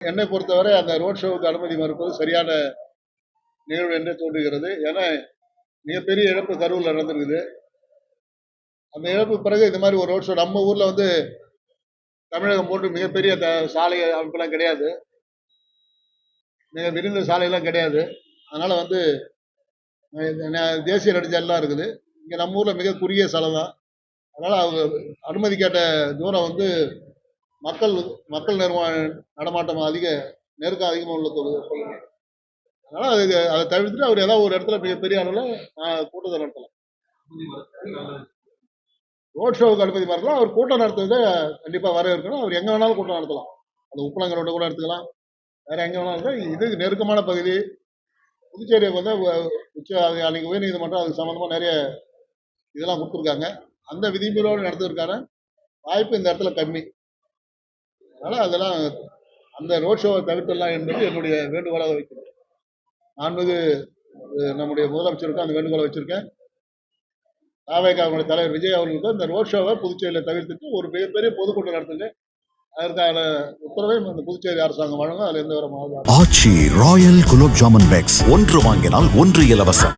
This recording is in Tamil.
என்னை பொறுத்தவரை அந்த ரோட் ஷோவுக்கு அனுமதி மறுப்பது சரியான நிகழ்வு என்று தோன்றுகிறது. ஏன்னா மிகப்பெரிய இழப்பு கரூரில் நடந்திருக்குது. அந்த இழப்பு பிறகு இந்த மாதிரி ஒரு ரோட் ஷோ நம்ம ஊரில் வந்து தமிழகம் போன்று மிகப்பெரிய த- சாலை அமைப்பெல்லாம் கிடையாது. மிக விரிந்த சாலையெல்லாம் கிடையாது. அதனால் வந்து தேசிய நெடுஞ்சாலைலாம் இருக்குது. இங்கே நம்ம ஊரில் மிக குறுகிய சாலை தான் அதனால் அவங்க அனுமதி கேட்ட தூரம் வந்து மக்கள் மக்கள் நிர்மா நடமாட்டம் அதிக நெருக்கம் அதிகமாக உள்ள தொகுதி பகுதி. அதனால அதுக்கு அதை தவிர்த்துட்டு அவர் ஏதாவது ஒரு இடத்துல மிகப்பெரிய அளவில் கூட்டத்தை நடத்தலாம். ரோட் ஷோவுக்கு அனுமதி மறக்கலாம் அவர் கூட்டம் நடத்துறதை கண்டிப்பாக வரவேற்கணும் அவர் எங்கே வேணாலும் கூட்டம் நடத்தலாம். அந்த உப்பளங்கரோட கூட எடுத்துக்கலாம். வேற எங்கே வேணாலும் இருக்கலாம். இது நெருக்கமான பகுதி. புதுச்சேரியை வந்து உச்ச அன்னைக்கு உயர்நீதிமன்றம் அதுக்கு சம்மந்தமாக நிறைய இதெல்லாம் கொடுத்துருக்காங்க. அந்த விதிமுறையோடு நடத்துவதற்கான வாய்ப்பு இந்த இடத்துல கம்மி. அதனால் அதெல்லாம் அந்த ரோட் ஷோவை தவிர்த்திடலாம் என்பது என்னுடைய வேண்டுகோளாக வைக்கிறேன். நான்கு நம்முடைய முதலமைச்சருக்கும் அந்த வேண்டுகோளை வச்சிருக்கேன். தாவேகாவுடைய தலைவர் விஜய் அவர்களுக்கும் இந்த ரோட் ஷோவை புதுச்சேரியில் தவிர்த்துட்டு ஒரு மிகப்பெரிய பொதுக்கூட்டம் நடத்துங்க அதற்கான உத்தரவை இந்த புதுச்சேரி அரசாங்கம் வழங்கும். அதில் எந்த ஒரு ஆட்சி ராயல் குலோப் ஜாமுன் பேக்ஸ் ஒன்று வாங்கினால் ஒன்று இலவசம்.